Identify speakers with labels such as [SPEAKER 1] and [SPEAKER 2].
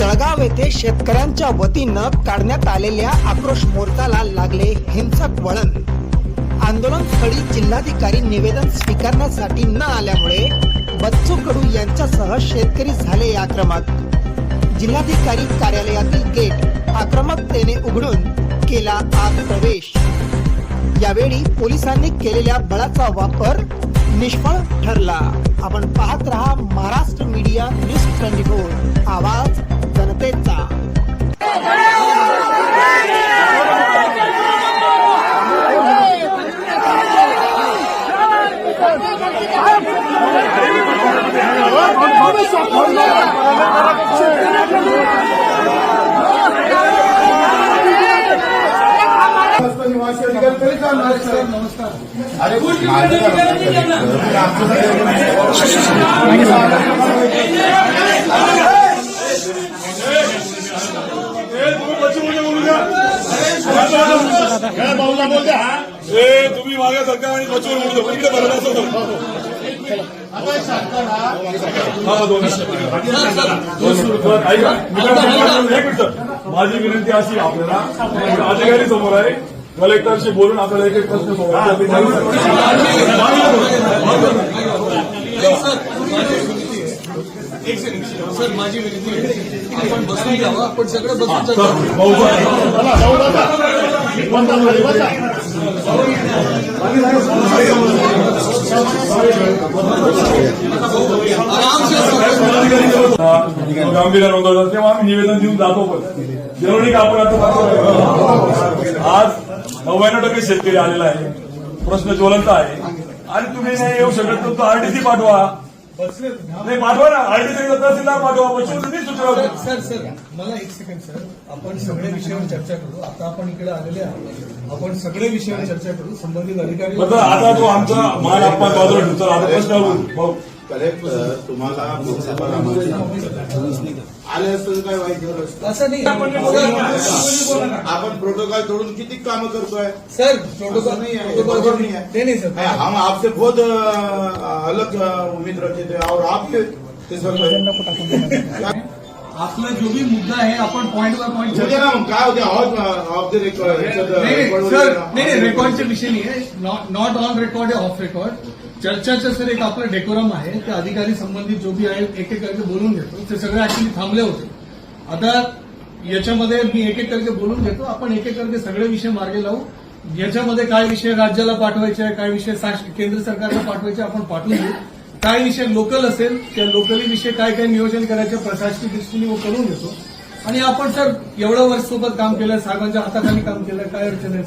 [SPEAKER 1] जळगाव येथे शेतकऱ्यांच्या वतीनं काढण्यात आलेल्या आक्रोश मोर्चाला लागले हिंसक वळण. आंदोलन स्थळी जिल्हाधिकारी निवेदन स्वीकारण्यासाठी न आल्यामुळे बच्चू कडू यांच्यासह शेतकरी झाले आक्रमक. जिल्हाधिकारी कार्यालयातील गेट आक्रमकतेने उघडून केला आत प्रवेश. यावेळी पोलिसांनी केलेल्या बळाचा वापर निष्फळ ठरला. आपण पाहत रहा Maharashtra media news twenty four. आवाज
[SPEAKER 2] तुम्ही मागे सरकार आणि बचवर बोलतो इकडे बरं माझी विनंती अशी आपल्याला अधिकारी समोर आहे कलेक्टरशी बोलून आपल्याला एक एक प्रश्न
[SPEAKER 3] सर माझी विनंती आहे. आपण बसून घ्यावं आपण सगळं बसून
[SPEAKER 2] गांभीर्य नोंदवतात तेव्हा आम्ही निवेदन देऊन जातो पण. जरुरी का आपण आता आज नव्याण्णव टक्के शेतकरी आलेला आहे. प्रश्न ज्वलंत आहे. आणि तुम्ही नाही येऊ शकत तर तो आरटीसी पाठवा. नाही पाठवा ना आरटीसी तहसीलदार पाठवा पश्चिम सूचना होती.
[SPEAKER 3] सर सर मला एक सेकंड सर. आपण सगळ्या विषयावर चर्चा करू. आता आपण इकडे आलेले आहोत. आपण सगळ्या विषयावर चर्चा करू. संबंधित अधिकारी
[SPEAKER 2] बरं, आता तो आमचा मान अपमान बाजूला ठेवतो. आता प्रश्न भाऊ,
[SPEAKER 4] कलेक्टर तुम्हाला लोकसभा आले असतं काय वाईट झालं असतं?
[SPEAKER 3] असं नाही.
[SPEAKER 4] आपण प्रोटोकॉल तोडून किती कामं करतोय?
[SPEAKER 3] सर प्रोटोकॉल
[SPEAKER 4] नाही आहे, बरोबर नाही आहे.
[SPEAKER 3] नाही नाही
[SPEAKER 4] है,
[SPEAKER 3] सर
[SPEAKER 4] हम आपसे अ, अलग अ, उम्मीद रखते थे और आप ये ते सर्व
[SPEAKER 3] आपला जो भी मुद्दा आहे आपण पॉईंट बाय
[SPEAKER 4] मग काय होते ऑफ ऑफ द रेकॉर्ड
[SPEAKER 3] नाही नाही, सर नाही नाही रेकॉर्डचा विषय नाही आहे. Not on record off record चर्चाचं sir एक आपलं डेकोरम आहे. ते अधिकारी संबंधित जो बी आहे एक एक करके बोलून घेतो. ते सगळे ऍक्च्युली थांबले होते. आता याच्यामध्ये मी एक एक करके बोलून घेतो. आपण एक एक करके सगळे विषय मार्गे लावू. याच्यामध्ये काय विषय राज्याला पाठवायचे काय विषय केंद्र सरकारला पाठवायचे आपण पाठवून देऊ. काय विषय लोकल असेल त्या लोकली विषय काय काय नियोजन करायचं प्रशासकीय दृष्टीने व करून घेतो. आणि आपण सर एवढं वर्ष सोबत काम केलं साहेबांच्या हाताखाली काम केलं काय अडचण आहे?